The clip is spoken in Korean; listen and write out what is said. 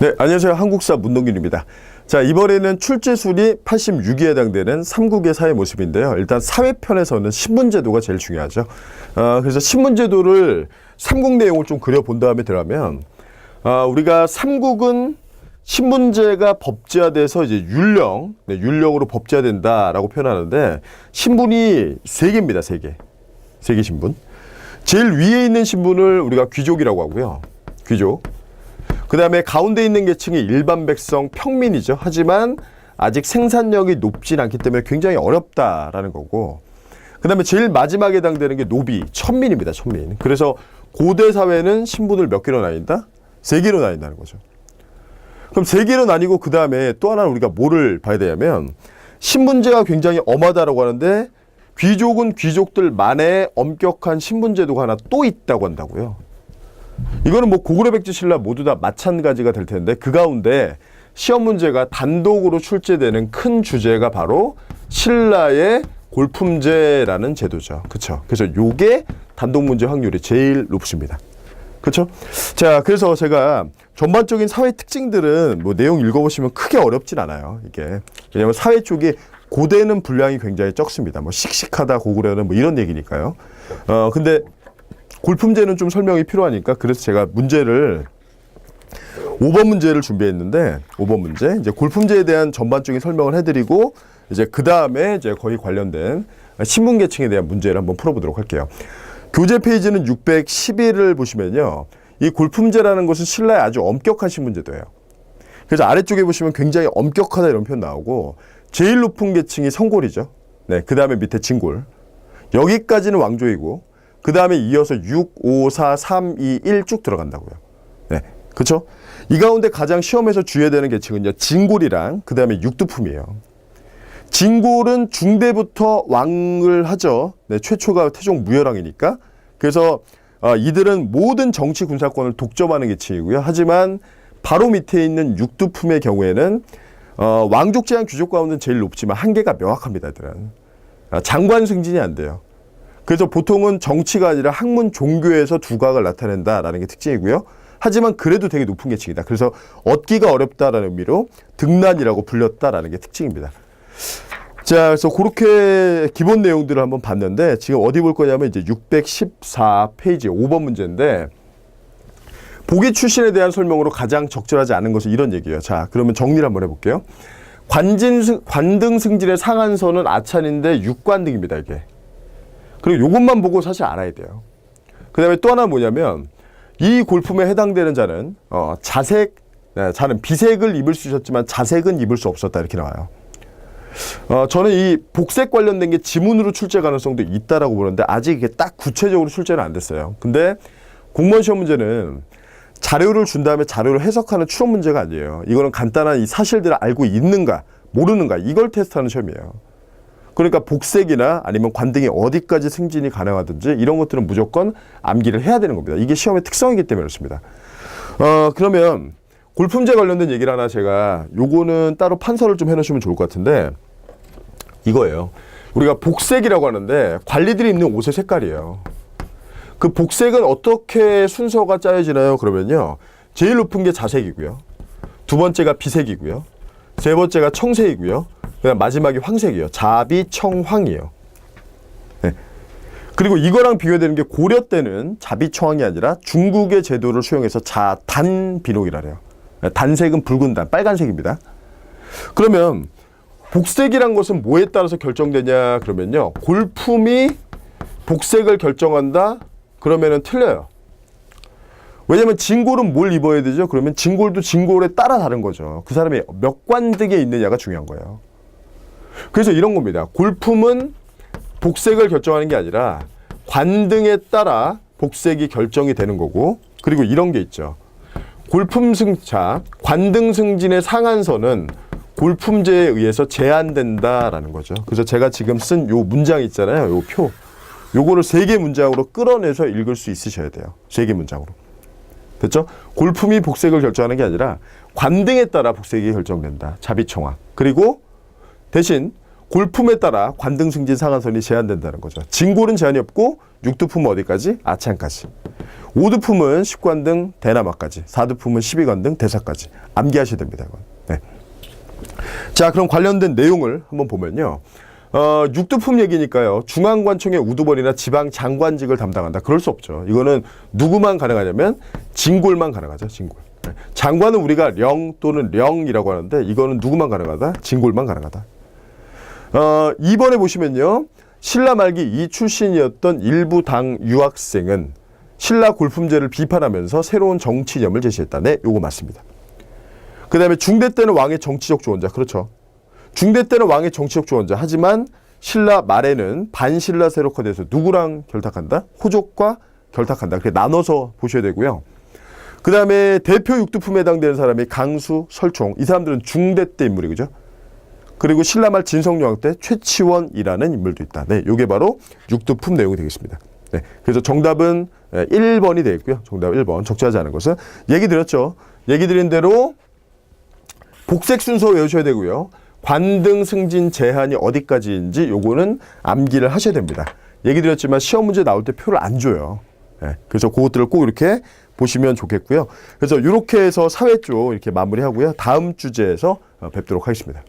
네, 안녕하세요. 한국사 문동균입니다. 자, 이번에는 출제술이 86에 해당되는 삼국의 사회 모습인데요. 일단 사회편에서는 신분제도가 제일 중요하죠. 어, 그래서 신분제도를 삼국 내용을 좀 그려본 다음에 들어가면, 어, 우리가 삼국은 신분제가 법제화돼서 이제 율령, 네, 율령으로 법제화된다라고 표현하는데, 신분이 세 개입니다, 세 개. 세개 신분. 제일 위에 있는 신분을 우리가 귀족이라고 하고요. 귀족. 그 다음에 가운데 있는 계층이 일반 백성 평민이죠. 하지만 아직 생산력이 높진 않기 때문에 굉장히 어렵다라는 거고. 그 다음에 제일 마지막에 해당되는 게 노비, 천민입니다. 천민. 그래서 고대 사회는 신분을 몇 개로 나뉜다? 세 개로 나뉜다는 거죠. 그럼 세 개로 나뉘고 그 다음에 또 하나 우리가 뭐를 봐야 되냐면 신분제가 굉장히 엄하다라고 하는데 귀족은 귀족들만의 엄격한 신분제도가 하나 또 있다고 한다고요. 이거는 뭐 고구려 백제 신라 모두 다 마찬가지가 될 텐데 그 가운데 시험 문제가 단독으로 출제되는 큰 주제가 바로 신라의 골품제라는 제도죠. 그렇죠? 그래서 요게 단독 문제 확률이 제일 높습니다. 그렇죠? 자, 그래서 제가 전반적인 사회 특징들은 뭐 내용 읽어보시면 크게 어렵진 않아요. 이게 왜냐하면 사회 쪽이 고대는 분량이 굉장히 적습니다. 뭐 씩씩하다 고구려는 뭐 이런 얘기니까요. 어 근데 골품제는 좀 설명이 필요하니까 그래서 제가 문제를 5번 문제를 준비했는데 5번 문제 이제 골품제에 대한 전반적인 설명을 해드리고 이제 그 다음에 이제 거의 관련된 신분 계층에 대한 문제를 한번 풀어보도록 할게요. 교재 페이지는 611을 보시면요, 이 골품제라는 것은 신라의 아주 엄격한 신분제도예요. 그래서 아래쪽에 보시면 굉장히 엄격하다 이런 표현 나오고 제일 높은 계층이 성골이죠. 네, 그 다음에 밑에 진골. 여기까지는 왕조이고 그 다음에 이어서 6, 5, 4, 3, 2, 1 쭉 들어간다고요. 네, 그렇죠? 이 가운데 가장 시험에서 주의해야 되는 계층은요. 진골이랑 그 다음에 육두품이에요. 진골은 중대부터 왕을 하죠. 네, 최초가 태종 무열왕이니까. 그래서 어, 이들은 모든 정치 군사권을 독점하는 계층이고요. 하지만 바로 밑에 있는 육두품의 경우에는 어, 왕족 제한 귀족 가운데는 제일 높지만 한계가 명확합니다. 이들은 아, 장관 승진이 안 돼요. 그래서 보통은 정치가 아니라 학문 종교에서 두각을 나타낸다라는 게 특징이고요. 하지만 그래도 되게 높은 계층이다. 그래서 얻기가 어렵다라는 의미로 등난이라고 불렸다라는 게 특징입니다. 자, 그래서 그렇게 기본 내용들을 한번 봤는데 지금 어디 볼 거냐면 이제 614페이지 5번 문제인데 보기 출신에 대한 설명으로 가장 적절하지 않은 것은 이런 얘기예요. 자, 그러면 정리를 한번 해볼게요. 관진 승- 관등 승진의 상한선은 아찬인데 육관등입니다. 이게. 그리고 요것만 보고 사실 알아야 돼요. 그 다음에 또 하나 뭐냐면 이 골품에 해당되는 자는 어, 자색, 네, 자는 비색을 입을 수 있었지만 자색은 입을 수 없었다 이렇게 나와요. 어, 저는 이 복색 관련된 게 지문으로 출제 가능성도 있다라고 보는데 아직 이게 딱 구체적으로 출제는 안 됐어요. 근데 공무원 시험 문제는 자료를 준 다음에 자료를 해석하는 추론 문제가 아니에요. 이거는 간단한 이 사실들을 알고 있는가 모르는가 이걸 테스트하는 시험이에요. 그러니까 복색이나 아니면 관등이 어디까지 승진이 가능하든지 이런 것들은 무조건 암기를 해야 되는 겁니다. 이게 시험의 특성이기 때문에 그렇습니다. 어, 그러면 골품제 관련된 얘기를 하나 제가 요거는 따로 판서를 좀 해놓으시면 좋을 것 같은데 이거예요. 우리가 복색이라고 하는데 관리들이 입는 옷의 색깔이에요. 그 복색은 어떻게 순서가 짜여지나요? 그러면요. 제일 높은 게 자색이고요. 두 번째가 비색이고요. 세 번째가 청색이고요. 그다음 마지막이 황색이에요. 자비청황이에요. 네. 그리고 이거랑 비교되는 게 고려 때는 자비청황이 아니라 중국의 제도를 수용해서 자단비록이라 해요. 네, 단색은 붉은 단, 빨간색입니다. 그러면 복색이란 것은 뭐에 따라서 결정되냐 그러면요. 골품이 복색을 결정한다? 그러면은 틀려요. 왜냐면 진골은 뭘 입어야 되죠? 그러면 진골도 진골에 따라 다른 거죠. 그 사람이 몇 관등에 있느냐가 중요한 거예요. 그래서 이런 겁니다. 골품은 복색을 결정하는 게 아니라 관등에 따라 복색이 결정이 되는 거고 그리고 이런 게 있죠. 골품 승차, 관등 승진의 상한선은 골품제에 의해서 제한된다라는 거죠. 그래서 제가 지금 쓴 요 문장 있잖아요. 요 표. 요거를 세 개 문장으로 끌어내서 읽을 수 있으셔야 돼요. 세 개 문장으로. 됐죠? 골품이 복색을 결정하는 게 아니라 관등에 따라 복색이 결정된다. 자비청화. 그리고 대신 골품에 따라 관등 승진 상한선이 제한된다는 거죠. 진골은 제한이 없고 육두품은 어디까지? 아찬까지. 오두품은 십관등 대나마까지, 사두품은 십이관등 대사까지 암기하셔야 됩니다. 이건. 네. 자, 그럼 관련된 내용을 한번 보면요. 어, 육두품 얘기니까요. 중앙관청의 우두벌이나 지방 장관직을 담당한다. 그럴 수 없죠. 이거는 누구만 가능하냐면 진골만 가능하죠. 진골. 네. 장관은 우리가 령 또는 령이라고 하는데 이거는 누구만 가능하다? 진골만 가능하다. 어, 2번에 보시면요. 신라 말기 이 출신이었던 일부 당 유학생은 신라 골품제를 비판하면서 새로운 정치념을 제시했다. 네, 요거 맞습니다. 그 다음에 중대 때는 왕의 정치적 조언자. 그렇죠. 중대 때는 왕의 정치적 조언자. 하지만 신라 말에는 반신라 세력화돼서 누구랑 결탁한다? 호족과 결탁한다. 그렇게 나눠서 보셔야 되고요. 그 다음에 대표 육두품에 해당되는 사람이 강수, 설총. 이 사람들은 중대 때 인물이 그죠? 그리고 신라말 진성여왕 때 최치원이라는 인물도 있다. 네, 요게 바로 육두품 내용이 되겠습니다. 네, 그래서 정답은 1번이 되겠고요. 정답 1번. 적절하지 않은 것은 얘기 드렸죠. 얘기 드린 대로 복색 순서 외우셔야 되고요. 관등 승진 제한이 어디까지인지 요거는 암기를 하셔야 됩니다. 얘기 드렸지만 시험 문제 나올 때 표를 안 줘요. 예, 그래서 그것들을 꼭 이렇게 보시면 좋겠고요. 그래서 이렇게 해서 사회 쪽 이렇게 마무리하고요. 다음 주제에서 어, 뵙도록 하겠습니다.